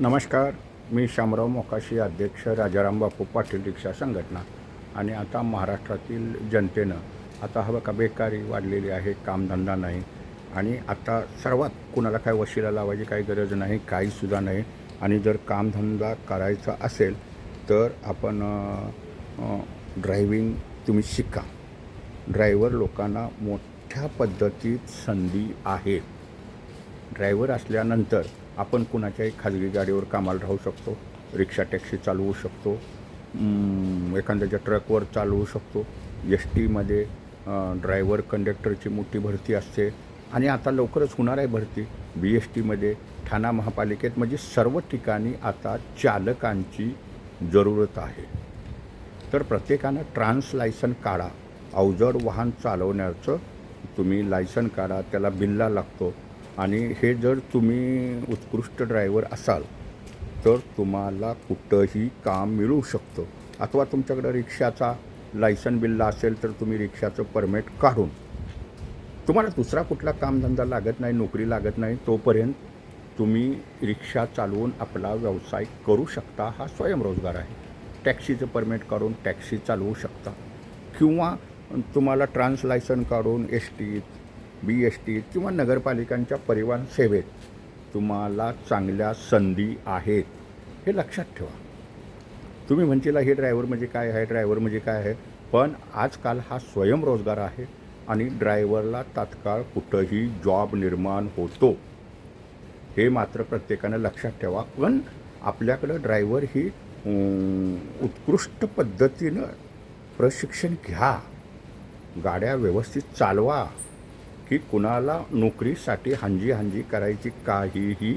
नमस्कार मी शामराव मोकाशी अध्यक्ष राजाराम बापू पाटील रिक्षा संघटना. आणि आता महाराष्ट्रातील जनतेनं आता हवं का बेकारी वाढलेली आहे कामधंदा नाही. आणि आता सर्वात कुणाला काय वशिला लावायची काही गरज नाही काहीसुद्धा नाही. आणि जर कामधंदा करायचा असेल तर आपण ड्रायव्हिंग तुम्ही शिका. ड्रायव्हर लोकांना मोठ्या पद्धतीत संधी आहे. ड्रायव्हर असल्यानंतर आपण कुणाच्याही खाजगी गाडीवर कामाला राहू शकतो रिक्षा टॅक्सी चालवू शकतो एखाद्याच्या ट्रकवर चालवू शकतो. एस टीमध्ये ड्रायव्हर कंडक्टरची मोठी भरती असते. आणि आता लवकरच होणार आहे भरती. बी एस टीमध्ये ठाणा महापालिकेत म्हणजे सर्व ठिकाणी आता चालकांची जरूरत आहे. तर प्रत्येकानं ट्रान्स लायसन काढा. अवजड वाहन चालवण्याचं तुम्ही लायसन काढा त्याला बिल्ला लागतो. आणि हे जर तुम्ही उत्कृष्ट ड्रायव्हर असाल तर तुम्हाला कुठंही काम मिळू शकतं. अथवा तुमच्याकडं रिक्षाचा लायसन बिल्ला असेल तर तुम्ही रिक्षाचं परमिट काढून. तुम्हाला दुसरा कुठला कामधंदा लागत नाही नोकरी लागत नाही तोपर्यंत तुम्ही रिक्षा चालवून आपला व्यवसाय करू शकता. हा स्वयंरोजगार आहे. टॅक्सीचं परमिट काढून टॅक्सी चालवू शकता. किंवा तुम्हाला ट्रान्स लायसन काढून एस टीत बी एस टीत किंवा नगरपालिकांच्या परिवहन सेवेत तुम्हाला चांगल्या संधी आहेत हे लक्षात ठेवा. तुम्ही म्हणशीला हे ड्रायव्हर म्हणजे काय आहे? ड्रायव्हर म्हणजे काय आहे? पण आजकाल हा स्वयंरोजगार आहे आणि ड्रायव्हरला तात्काळ कुठंही जॉब निर्माण होतो. हे मात्र प्रत्येकानं लक्षात ठेवा. पण आपल्याकडं ड्रायव्हर ही उत्कृष्ट पद्धतीनं प्रशिक्षण घ्या. गाड्या व्यवस्थित चालवा. की कुणाला नोकरीसाठी हांजी हांजी करायची काहीही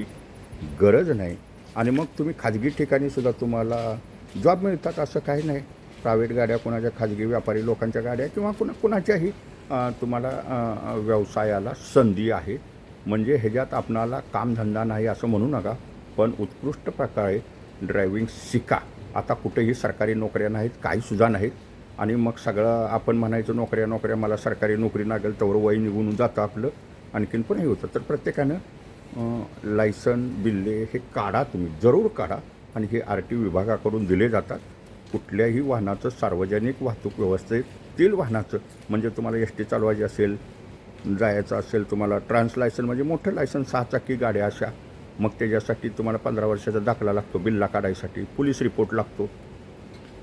गरज नाही. आणि मग तुम्ही खाजगी ठिकाणीसुद्धा तुम्हाला जॉब मिळतात असं काही नाही. प्रायव्हेट गाड्या कुणाच्या खाजगी व्यापारी लोकांच्या गाड्या किंवा कुणा कुणाच्याही तुम्हाला व्यवसायाला संधी आहे. म्हणजे ह्याच्यात आपणाला कामधंदा नाही असं म्हणू नका. पण उत्कृष्ट प्रकारे ड्रायव्हिंग शिका. आता कुठेही सरकारी नोकऱ्या नाहीत काहीसुद्धा नाहीत. आणि मग सगळं आपण म्हणायचं नोकऱ्या नोकऱ्या मला सरकारी नोकरी लागेल तेवढं वय निघून जातं आपलं. आणखीन पण हे होतं. तर प्रत्येकानं लायसन बिल्ले हे काढा तुम्ही. जरूर काढा. आणि हे आर टी विभागाकडून दिले जातात. कुठल्याही वाहनाचं सार्वजनिक वाहतूक व्यवस्थेतील वाहनाचं म्हणजे तुम्हाला एस टी चालवायची असेल जायचं असेल तुम्हाला ट्रान्स लायसन म्हणजे मोठं लायसन सहा चाकी गाड्या अशा. मग त्याच्यासाठी तुम्हाला पंधरा वर्षाचा दाखला लागतो बिल्ला काढायसाठी. पोलीस रिपोर्ट लागतो.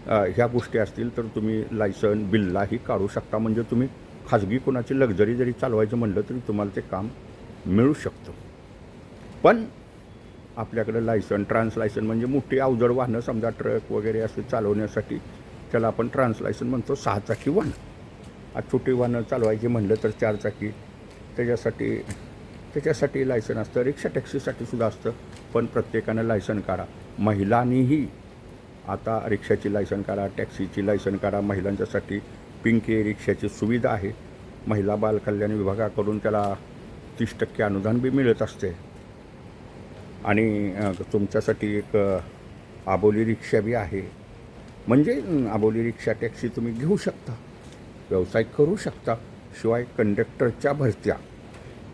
ह्या गोष्टी असतील तर तुम्ही लायसन बिल्लाही काढू शकता. म्हणजे तुम्ही खाजगी कोणाची लक्झरी जरी चालवायचं म्हणलं तरी तुम्हाला ते काम मिळू शकतं. पण आपल्याकडं लायसन ट्रान्स लायसन म्हणजे मोठी अवजड वाहनं समजा ट्रक वगैरे असे चालवण्यासाठी त्याला आपण ट्रान्स लायसन म्हणतो सहा चाकी वाहनं. आज छोटी वाहनं चालवायची म्हणलं तर चार चाकी त्याच्यासाठी त्याच्यासाठी लायसन असतं. रिक्षा टॅक्सीसाठी सुद्धा असतं. पण प्रत्येकानं लायसन काढा. महिलांनीही आता रिक्षाची लायसन काढा टॅक्सीची लायसन काढा महिलांच्यासाठी पिंके रिक्षाची सुविधा आहे. महिला बालकल्याण विभागाकडून त्याला तीस टक्के अनुदान बी मिळत असते. आणि तुमच्यासाठी एक आबोली रिक्षा बी आहे. म्हणजे आबोली रिक्षा टॅक्सी तुम्ही घेऊ शकता. व्यवसाय करू शकता. शिवाय कंडक्टरच्या भरत्या.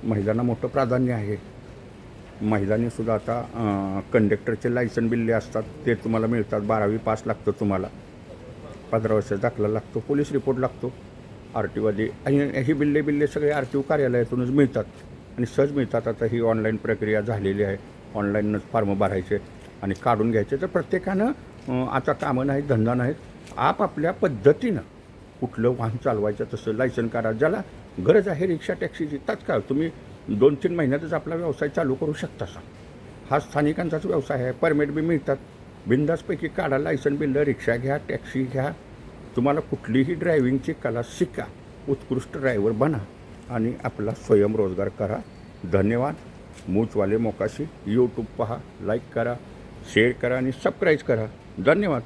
महिलांना मोठं प्राधान्य आहे. महिलांनीसुद्धा आता कंडक्टरचे लायसन बिल्ले असतात. ते तुम्हाला मिळतात. बारावी पास लागतं तुम्हाला. पंधरा वर्षाचा दाखला लागतो. पोलीस रिपोर्ट लागतो. आर टीवादी आणि ही बिल्ले बिल्ले सगळे आर टी ओ कार्यालयातूनच मिळतात. आणि सहज मिळतात. आता ही ऑनलाईन प्रक्रिया झालेली आहे. ऑनलाईनच फॉर्म भरायचे आणि काढून घ्यायचे. तर प्रत्येकानं आता कामं नाहीत धंदा नाहीत. आपापल्या पद्धतीनं कुठलं वाहन चालवायचं तसं लायसन काढा. ज्याला गरज आहे रिक्षा टॅक्सीची तात्काळ तुम्ही दोन तीन महिन्यातच आपला व्यवसाय चालू करू शकता सा हा स्थानिकांचाच व्यवसाय आहे. परमिट बी मिळतात. बिंदासपैकी काढा लायसन बिल रिक्षा घ्या टॅक्सी घ्या. तुम्हाला कुठलीही ड्रायव्हिंगची कला शिका. उत्कृष्ट ड्रायव्हर बना आणि आपला स्वयंरोजगार करा. धन्यवाद. मूचवाले मोकाशी. यूट्यूब पहा लाईक करा शेअर करा आणि सबस्क्राईब करा. धन्यवाद.